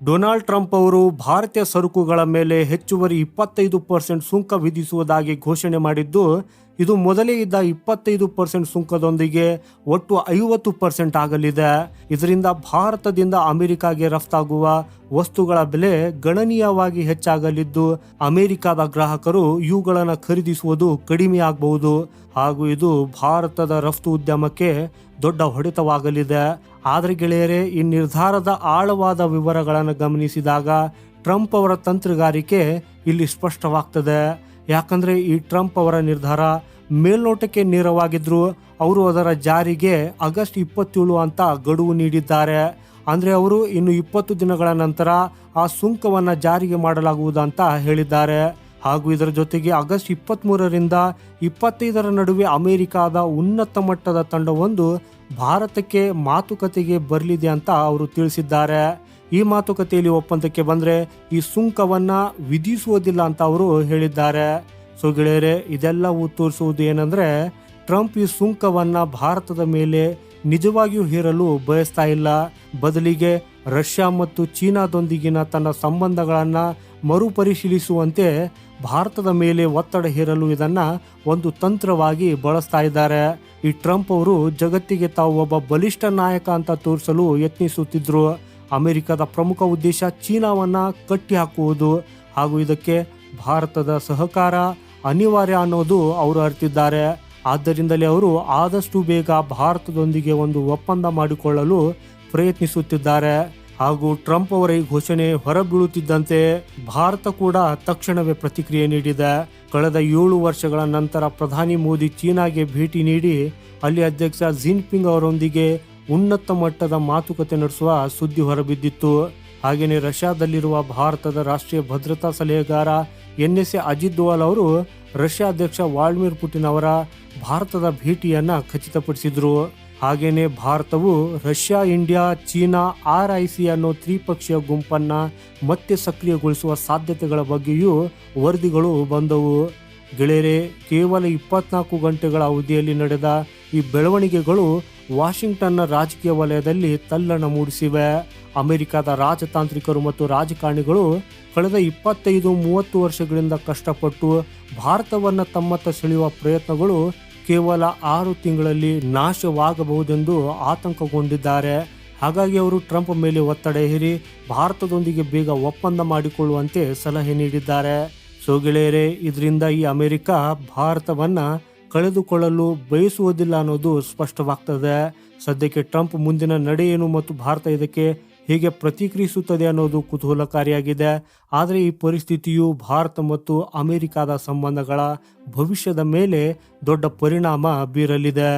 Donald Trump ಅವರು ಭಾರತೀಯ ಸರಕುಗಳ ಮೇಲೆ ಹೆಚ್ಚುವರಿ ಇಪ್ಪತ್ತೈದು ಪರ್ಸೆಂಟ್ ಸುಂಕ ವಿಧಿಸುವುದಾಗಿ ಘೋಷಣೆ ಮಾಡಿದ್ದು, ಇದು ಮೊದಲೇ ಇದ್ದ ಇಪ್ಪತ್ತೈದು ಪರ್ಸೆಂಟ್ ಸುಂಕದೊಂದಿಗೆ ಒಟ್ಟು ಐವತ್ತು ಪರ್ಸೆಂಟ್ ಆಗಲಿದೆ. ಇದರಿಂದ ಭಾರತದಿಂದ ಅಮೆರಿಕಾಗೆ ರಫ್ತಾಗುವ ವಸ್ತುಗಳ ಬೆಲೆ ಗಣನೀಯವಾಗಿ ಹೆಚ್ಚಾಗಲಿದ್ದು, ಅಮೆರಿಕದ ಗ್ರಾಹಕರು ಇವುಗಳನ್ನು ಖರೀದಿಸುವುದು ಕಡಿಮೆಯಾಗಬಹುದು ಹಾಗೂ ಇದು ಭಾರತದ ರಫ್ತು ಉದ್ಯಮಕ್ಕೆ ದೊಡ್ಡ ಹೊಡೆತವಾಗಲಿದೆ. ಆದರೆ ಗೆಳೆಯರೇ, ಈ ನಿರ್ಧಾರದ ಆಳವಾದ ವಿವರಗಳನ್ನು ಗಮನಿಸಿದಾಗ ಟ್ರಂಪ್ ಅವರ ತಂತ್ರಗಾರಿಕೆ ಇಲ್ಲಿ ಸ್ಪಷ್ಟವಾಗ್ತದೆ. ಯಾಕಂದರೆ ಈ ಟ್ರಂಪ್ ಅವರ ನಿರ್ಧಾರ ಮೇಲ್ನೋಟಕ್ಕೆ ನೇರವಾಗಿದ್ದರೂ ಅವರು ಅದರ ಜಾರಿಗೆ ಆಗಸ್ಟ್ ಇಪ್ಪತ್ತೇಳು ಅಂತ ಗಡುವು ನೀಡಿದ್ದಾರೆ. ಅಂದರೆ ಅವರು ಇನ್ನು ಇಪ್ಪತ್ತು ದಿನಗಳ ನಂತರ ಆ ಸುಂಕವನ್ನು ಜಾರಿಗೆ ಮಾಡಲಾಗುವುದು ಅಂತ ಹೇಳಿದ್ದಾರೆ. ಹಾಗೂ ಇದರ ಜೊತೆಗೆ ಆಗಸ್ಟ್ ಇಪ್ಪತ್ತ್ಮೂರರಿಂದ ಇಪ್ಪತ್ತೈದರ ನಡುವೆ ಅಮೆರಿಕಾದ ಉನ್ನತ ಮಟ್ಟದ ತಂಡವೊಂದು ಭಾರತಕ್ಕೆ ಮಾತುಕತೆಗೆ ಬರಲಿದೆ ಅಂತ ಅವರು ತಿಳಿಸಿದ್ದಾರೆ. ಈ ಮಾತುಕತೆಯಲ್ಲಿ ಒಪ್ಪಂದಕ್ಕೆ ಬಂದರೆ ಈ ಸುಂಕವನ್ನು ವಿಧಿಸುವುದಿಲ್ಲ ಅಂತ ಅವರು ಹೇಳಿದ್ದಾರೆ. ಸೊ ಗೆಳೆಯರೆ, ಇದೆಲ್ಲವೂ ತೋರಿಸುವುದು ಏನಂದರೆ ಟ್ರಂಪ್ ಈ ಸುಂಕವನ್ನು ಭಾರತದ ಮೇಲೆ ನಿಜವಾಗಿಯೂ ಹೇರಲು ಬಯಸ್ತಾ ಇಲ್ಲ. ಬದಲಿಗೆ ರಷ್ಯಾ ಮತ್ತು ಚೀನಾದೊಂದಿಗಿನ ತನ್ನ ಸಂಬಂಧಗಳನ್ನು ಮರುಪರಿಶೀಲಿಸುವಂತೆ ಭಾರತದ ಮೇಲೆ ಒತ್ತಡ ಹೇರಲು ಇದನ್ನ ಒಂದು ತಂತ್ರವಾಗಿ ಬಳಸ್ತಾ ಇದ್ದಾರೆ. ಈ ಟ್ರಂಪ್ ಅವರು ಜಗತ್ತಿಗೆ ತಾವು ಒಬ್ಬ ಬಲಿಷ್ಠ ನಾಯಕ ಅಂತ ತೋರಿಸಲು ಯತ್ನಿಸುತ್ತಿದ್ದರು ಅಮೆರಿಕದ ಪ್ರಮುಖ ಉದ್ದೇಶ ಚೀನಾವನ್ನ ಕಟ್ಟಿ ಹಾಕುವುದು ಹಾಗೂ ಇದಕ್ಕೆ ಭಾರತದ ಸಹಕಾರ ಅನಿವಾರ್ಯ ಅನ್ನೋದು ಅವರು ಅರಿತಿದ್ದಾರೆ. ಆದ್ದರಿಂದಲೇ ಅವರು ಆದಷ್ಟು ಬೇಗ ಭಾರತದೊಂದಿಗೆ ಒಂದು ಒಪ್ಪಂದ ಮಾಡಿಕೊಳ್ಳಲು ಪ್ರಯತ್ನಿಸುತ್ತಿದ್ದಾರೆ. ಹಾಗೂ ಟ್ರಂಪ್ ಅವರ ಈ ಘೋಷಣೆ ಹೊರಬೀಳುತ್ತಿದ್ದಂತೆ ಭಾರತ ಕೂಡ ತಕ್ಷಣವೇ ಪ್ರತಿಕ್ರಿಯೆ ನೀಡಿದೆ. ಕಳೆದ ಏಳು ವರ್ಷಗಳ ನಂತರ ಪ್ರಧಾನಿ ಮೋದಿ ಚೀನಾಗೆ ಭೇಟಿ ನೀಡಿ ಅಲ್ಲಿ ಅಧ್ಯಕ್ಷ ಜಿನ್ಪಿಂಗ್ ಅವರೊಂದಿಗೆ ಉನ್ನತ ಮಟ್ಟದ ಮಾತುಕತೆ ನಡೆಸುವ ಸುದ್ದಿ ಹೊರಬಿದ್ದಿತ್ತು. ಹಾಗೆಯೇ ರಷ್ಯಾದಲ್ಲಿರುವ ಭಾರತದ ರಾಷ್ಟ್ರೀಯ ಭದ್ರತಾ ಸಲಹೆಗಾರ N S A Ajit Doval ಅವರು ರಷ್ಯಾ ಅಧ್ಯಕ್ಷ ವ್ಲಾಡಿಮಿರ್ ಪುಟಿನ್ ಅವರ ಭಾರತದ ಭೇಟಿಯನ್ನ ಖಚಿತಪಡಿಸಿದ್ರು. ಹಾಗೇನೆ ಭಾರತವು Russia, India, China, R I C ಅನ್ನೋ ತ್ರಿಪಕ್ಷೀಯ ಗುಂಪನ್ನ ಮತ್ತೆ ಸಕ್ರಿಯಗೊಳಿಸುವ ಸಾಧ್ಯತೆಗಳ ಬಗ್ಗೆಯೂ ವರದಿಗಳು ಬಂದವು. ಗೆಳೆಯರೆ, ಕೇವಲ ಇಪ್ಪತ್ನಾಲ್ಕು ಗಂಟೆಗಳ ಅವಧಿಯಲ್ಲಿ ನಡೆದ ಈ ಬೆಳವಣಿಗೆಗಳು ವಾಷಿಂಗ್ಟನ್ನ ರಾಜಕೀಯ ವಲಯದಲ್ಲಿ ತಲ್ಲಣ ಮೂಡಿಸಿವೆ. ಅಮೆರಿಕದ ರಾಜತಾಂತ್ರಿಕರು ಮತ್ತು ರಾಜಕಾರಣಿಗಳು ಕಳೆದ ಇಪ್ಪತ್ತೈದು, ಮೂವತ್ತು ವರ್ಷಗಳಿಂದ ಕಷ್ಟಪಟ್ಟು ಭಾರತವನ್ನು ತಮ್ಮತ್ತ ಸೆಳೆಯುವ ಪ್ರಯತ್ನಗಳು ಕೇವಲ ಆರು ತಿಂಗಳಲ್ಲಿ ನಾಶವಾಗಬಹುದೆಂದು ಆತಂಕಗೊಂಡಿದ್ದಾರೆ. ಹಾಗಾಗಿ ಅವರು ಟ್ರಂಪ್ ಮೇಲೆ ಒತ್ತಡ ಹೇರಿ ಭಾರತದೊಂದಿಗೆ ಬೇಗ ಒಪ್ಪಂದ ಮಾಡಿಕೊಳ್ಳುವಂತೆ ಸಲಹೆ ನೀಡಿದ್ದಾರೆ. ಸೊ ಇದರಿಂದ ಈ ಅಮೆರಿಕ ಭಾರತವನ್ನ ಕಳೆದುಕೊಳ್ಳಲು ಬಯಸುವುದಿಲ್ಲ ಅನ್ನೋದು ಸ್ಪಷ್ಟವಾಗ್ತದೆ. ಸದ್ಯಕ್ಕೆ ಟ್ರಂಪ್ ಮುಂದಿನ ನಡೆ ಏನು ಮತ್ತು ಭಾರತ ಇದಕ್ಕೆ ಹೇಗೆ ಪ್ರತಿಕ್ರಿಯಿಸುತ್ತದೆ ಅನ್ನೋದು ಕುತೂಹಲಕಾರಿಯಾಗಿದೆ. ಆದರೆ ಈ ಪರಿಸ್ಥಿತಿಯು ಭಾರತ ಮತ್ತು ಅಮೆರಿಕದ ಸಂಬಂಧಗಳ ಭವಿಷ್ಯದ ಮೇಲೆ ದೊಡ್ಡ ಪರಿಣಾಮ ಬೀರಲಿದೆ.